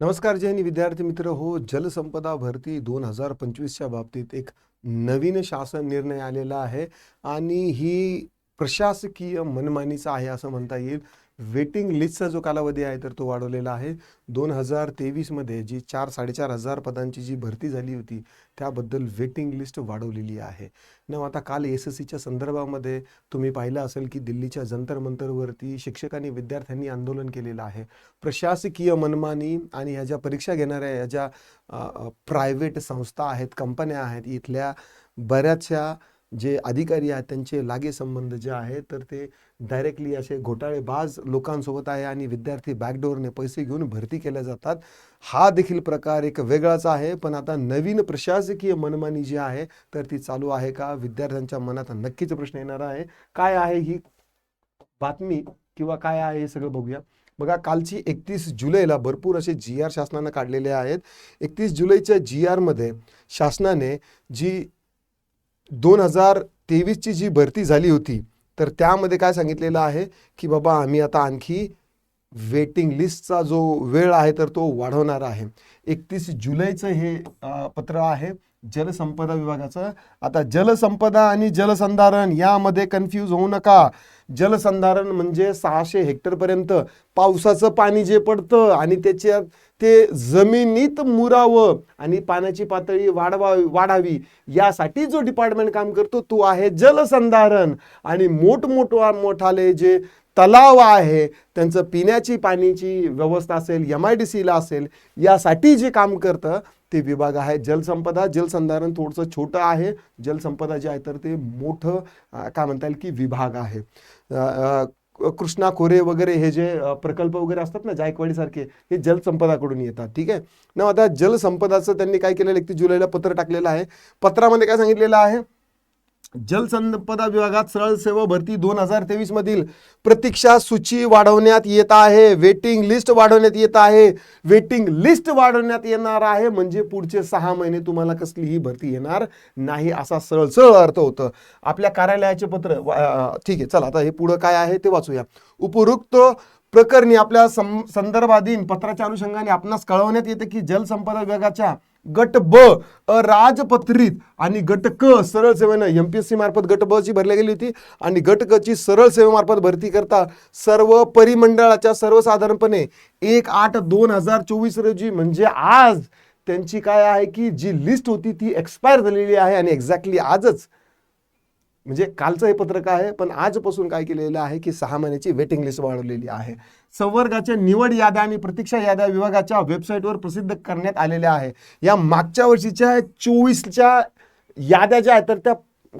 नमस्कार जैन विद्यार्थी मित्र हो जलसंपदा भरती दोन हजार पंचवीसच्या बाबतीत एक नवीन शासन निर्णय आलेला आहे आणि ही प्रशासकीय मनमानीचा आहे असं म्हणता येईल. वेटिंग लिस्टचा जो कालावधी आहे तर तो वाढवलेला आहे. दोन हजार तेवीसमध्ये जी चार साडेचार हजार पदांची जी भरती झाली होती त्याबद्दल वेटिंग लिस्ट वाढवलेली आहे. न आता काल एस एस सीच्या संदर्भामध्ये तुम्ही पाहिलं असेल की दिल्लीच्या जंतर मंतरवरती शिक्षकांनी विद्यार्थ्यांनी आंदोलन केलेलं आहे. प्रशासकीय मनमानी आणि ह्या ज्या परीक्षा घेणाऱ्या ह्या ज्या प्रायव्हेट संस्था आहेत कंपन्या आहेत इथल्या बऱ्याचशा जे अधिकारी आहेत त्यांचे लागे संबंध जे आहेत तर ते डायरेक्टली असे घोटाळेबाज लोकांसोबत आहे आणि विद्यार्थी बॅकडोरने पैसे घेऊन भरती केल्या जातात. हा देखील प्रकार एक वेगळाच आहे पण आता नवीन प्रशासकीय मनमानी जी आहे तर ती चालू आहे का? विद्यार्थ्यांच्या मनात नक्कीच प्रश्न येणार आहे. काय आहे ही बातमी किंवा काय आहे हे सगळं बघूया. बघा कालची एकतीस जुलैला भरपूर असे जी आर शासनानं काढलेले आहेत. एकतीस जुलैच्या जी आरमध्ये शासनाने जी दोन हजार तेवीसची जी भरती झाली होती तर त्यामध्ये काय सांगितलेलं आहे की बाबा आम्ही आता आणखी वेटिंग लिस्टचा जो वेळ आहे तर तो वाढवणार आहे. एकतीस जुलैचं हे पत्र आहे जलसंपदा विभागाचं. आता जलसंपदा आणि जलसंधारण यामध्ये कन्फ्यूज होऊ नका. जलसंधारण म्हणजे सहाशे हेक्टरपर्यंत पावसाचं पाणी जे पडतं आणि त्याच्यात ते जमिनीत मुरावं आणि पाण्याची पातळी वाढवावी वाढावी यासाठी जो डिपार्टमेंट काम करतो तो आहे जलसंधारण. आणि मोठमोठा मोठाले जे तलाव आहे त्यांचं पिण्याची पाण्याची व्यवस्था असेल एम आय डी सीला असेल यासाठी जे काम करतं ते विभाग आहे. जलसंपदा जलसंधारण थोडंसं छोटं आहे. जलसंपदा जे आहे तर ते मोठं काय म्हणता येईल की विभाग आहे. कृष्णा खोरे वगैरे हे जे प्रकल्प वगैरे असतात ना जायकवाडीसारखे हे जलसंपदाकडून येतात. ठीक आहे? ना आता जलसंपदाचं त्यांनी काय केलेलं एकतीस जुलैला पत्र टाकलेलं आहे. पत्रामध्ये काय सांगितलेलं आहे? जलसंपदा विभागात सरळ सेवा भरती दोन हजार तेवीस मधील प्रतीक्षा सूची वाढवण्यात येत आहे. वेटिंग लिस्ट वाढवण्यात येत आहे. वेटिंग लिस्ट वाढवण्यात येणार आहे. म्हणजे पुढचे सहा महिने तुम्हाला कसलीही भरती येणार नाही असा सरळ सरळ अर्थ होतं. आपल्या कार्यालयाचे पत्र वा- ठीक आहे चला आता हे पुढं काय आहे ते वाचूया. उपरोक्त प्रकरणी आपल्या सं संदर्भाधीन पत्राच्या अनुषंगाने आपणास कळवण्यात येते की जलसंपदा विभागाच्या गट ब राजपत्रित आणि गट क सरळ सेवेनं एम पी एस सी मार्फत गट ब ची भरली गेली होती आणि गट क ची सरळ सेवेमार्फत भरती करता सर्व परिमंडळाच्या सर्वसाधारणपणे एक आठ दोन हजार चोवीस रोजी. म्हणजे आज त्यांची काय आहे की जी लिस्ट होती ती एक्सपायर झालेली आहे आणि एक्झॅक्टली आजच म्हणजे कालचं हे पत्रक आहे? पण आजपासून काय केलेलं आहे की सहा महिन्याची वेटिंग लिस्ट वाढवलेली आहे. संवर्गाच्या निवड याद्या आणि प्रतीक्षा याद्या विभागाच्या वेबसाईटवर प्रसिद्ध करण्यात आलेल्या आहे. या मागच्या वर्षीच्या चोवीसच्या याद्या ज्या आहेत तर त्या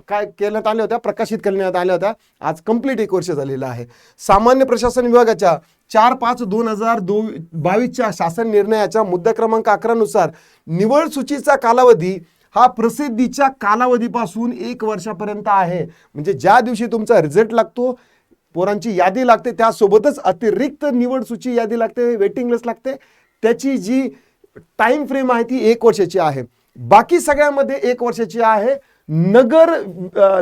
काय करण्यात आल्या होत्या? प्रकाशित करण्यात आल्या होत्या. आज कंप्लीट एक वर्ष झालेलं आहे. सामान्य प्रशासन विभागाच्या चार पाच दोन हजार दो बावीसच्या शासन निर्णयाच्या मुद्दा क्रमांक अकरानुसार निवड सूचीचा कालावधी हा प्रसिद्धीच्या कालावधीपासून एक वर्षापर्यंत आहे. म्हणजे ज्या दिवशी तुमचा रिझल्ट लागतो पोरांची यादी लागते त्यासोबतच अतिरिक्त निवड सूची यादी लागते वेटिंग लिस्ट लागते. त्याची जी टाईम फ्रेम आहे ती एक वर्षाची आहे. बाकी सगळ्यामध्ये एक वर्षाची आहे. नगर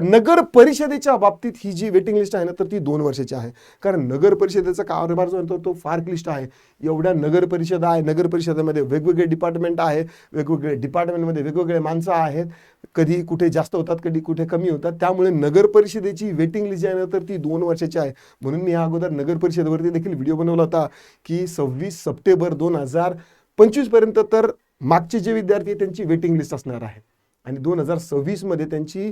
नगर परिषदेच्या बाबतीत ही जी वेटिंग लिस्ट आहे ना तर ती दोन वर्षाची आहे. कारण नगर परिषदेचा कारभार जो आहे तो- तो फार क्लिष्ट आहे. एवढ्या नगर परिषदा आहे नगर परिषदेमध्ये वेगवेगळे डिपार्टमेंट आहे वेगवेगळे डिपार्टमेंटमध्ये वेगवेगळे माणसं आहेत. कधी कुठे जास्त होतात कधी कुठे कमी होतात. त्यामुळे नगर परिषदेची वेटिंग लिस्ट आहे ना तर ती दोन वर्षाची आहे. म्हणून मी अगोदर नगर परिषदेवरती देखील व्हिडिओ बनवला होता की सव्वीस सप्टेंबर दोन हजार पंचवीसपर्यंत तर मागचे जे विद्यार्थी आहेत त्यांची वेटिंग लिस्ट असणार आहे. आणि दोन हजार सव्वीसमध्ये त्यांची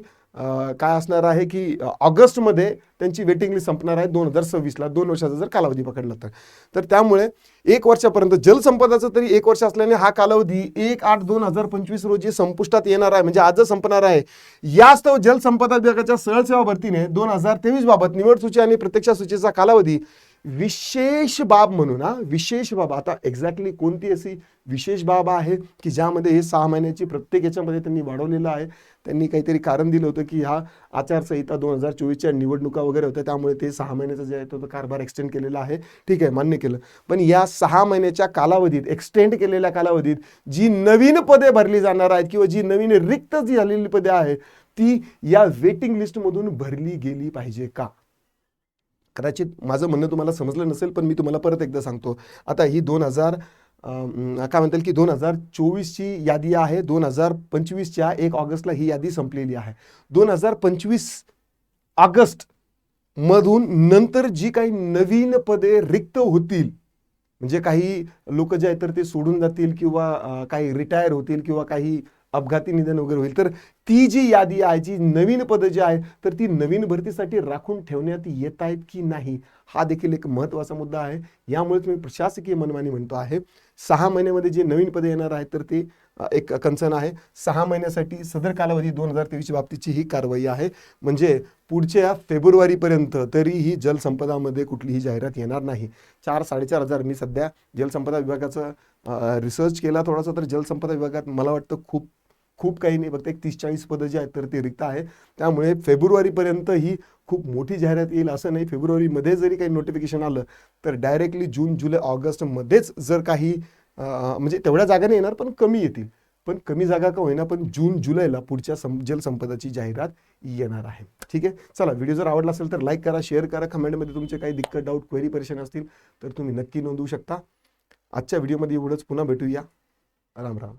काय असणार आहे की ऑगस्टमध्ये त्यांची वेटिंग लिस्ट संपणार आहे दोन हजार सव्वीसला दोन वर्षाचा जर कालावधी पकडला तर. तर त्यामुळे एक वर्षापर्यंत जलसंपदाचं तरी एक वर्ष असल्याने हा कालावधी एक आठ दोन हजार पंचवीस रोजी संपुष्टात येणार आहे म्हणजे आजच संपणार आहे. यास्तव जलसंपदा विभागाच्या सरळ सेवा भरतीने दोन हजार तेवीस बाबत निवड सूची आणि प्रत्यक्ष सूचीचा कालावधी विशेष बाब म्हणून हा विशेष बाब. आता एक्झॅक्टली कोणती अशी विशेष बाब आहे की ज्यामध्ये हे सहा महिन्याची प्रत्येक याच्यामध्ये त्यांनी वाढवलेलं आहे? त्यांनी काहीतरी कारण दिलं होतं की हा आचारसंहिता दोन हजार चोवीसच्या निवडणुका वगैरे होत्या त्यामुळे ते सहा महिन्याचा जे आहे तो तो कारभार एक्सटेंड केलेला आहे. ठीक आहे मान्य केलं. पण या सहा महिन्याच्या कालावधीत एक्सटेंड केलेल्या कालावधीत जी नवीन पदे भरली जाणार आहेत किंवा जी नवीन रिक्त जी झालेली पदे आहेत ती या वेटिंग लिस्टमधून भरली गेली पाहिजे का? कदाचित माझं म्हणणं तुम्हाला समजलं नसेल पण मी तुम्हाला परत एकदा सांगतो. आता ही दोन हजार काय म्हणता येईल की दोन हजार चोवीसची यादी आहे दोन हजार पंचवीसच्या एक ऑगस्टला ही यादी संपलेली आहे. दोन हजार पंचवीस ऑगस्ट मधून नंतर जी काही नवीन पदे रिक्त होतील म्हणजे काही लोक जे आहेत तर ते सोडून जातील किंवा काही रिटायर होतील किंवा काही अपघाती निधन वगैरे होईल. तर ती जी यादी आहे जी नवीन पदं जी आहे तर ती नवीन भरतीसाठी राखून ठेवण्यात येत आहेत की नाही हा देखील एक महत्त्वाचा मुद्दा आहे. यामुळेच तुम्ही प्रशासकीय मनमानी म्हणतो आहे. सहा महिन्यामध्ये जे नवीन पदे येणार आहेत तर ते एक कन्सर्न आहे. सहा महिन्यासाठी सदर कालावधी दोन हजार तेवीसच्या बाबतीची ही कारवाई आहे. म्हणजे पुढच्या फेब्रुवारीपर्यंत तरीही जलसंपदामध्ये कुठलीही जाहिरात येणार नाही. चार साडेचार हजार मी सध्या जलसंपदा विभागाचं रिसर्च केला थोडासा तर जलसंपदा विभागात मला वाटतं खूप खूप काही नाही फक्त एक तीस चाळीस पदं जी आहेत तर ते रिक्त आहे. त्यामुळे फेब्रुवारीपर्यंत ही खूप मोठी जाहिरात येईल असं नाही. फेब्रुवारीमध्ये जरी काही नोटिफिकेशन आलं तर डायरेक्टली जून जुलै ऑगस्टमध्येच जर काही म्हणजे तेवढ्या जागा नाही येणार पण कमी येतील. पण कमी जागा का होईना पण जून जुलैला पुढच्या सं जलसंपदाची जाहिरात येणार आहे. ठीक आहे? चला व्हिडिओ जर आवडला असेल तर लाईक करा शेअर करा. कमेंटमध्ये तुमचे काही दिक्कत डाऊट क्वेरी परेशान असतील तर तुम्ही नक्की नोंदवू शकता. आजच्या व्हिडिओमध्ये एवढंच. पुन्हा भेटूया. राम राम.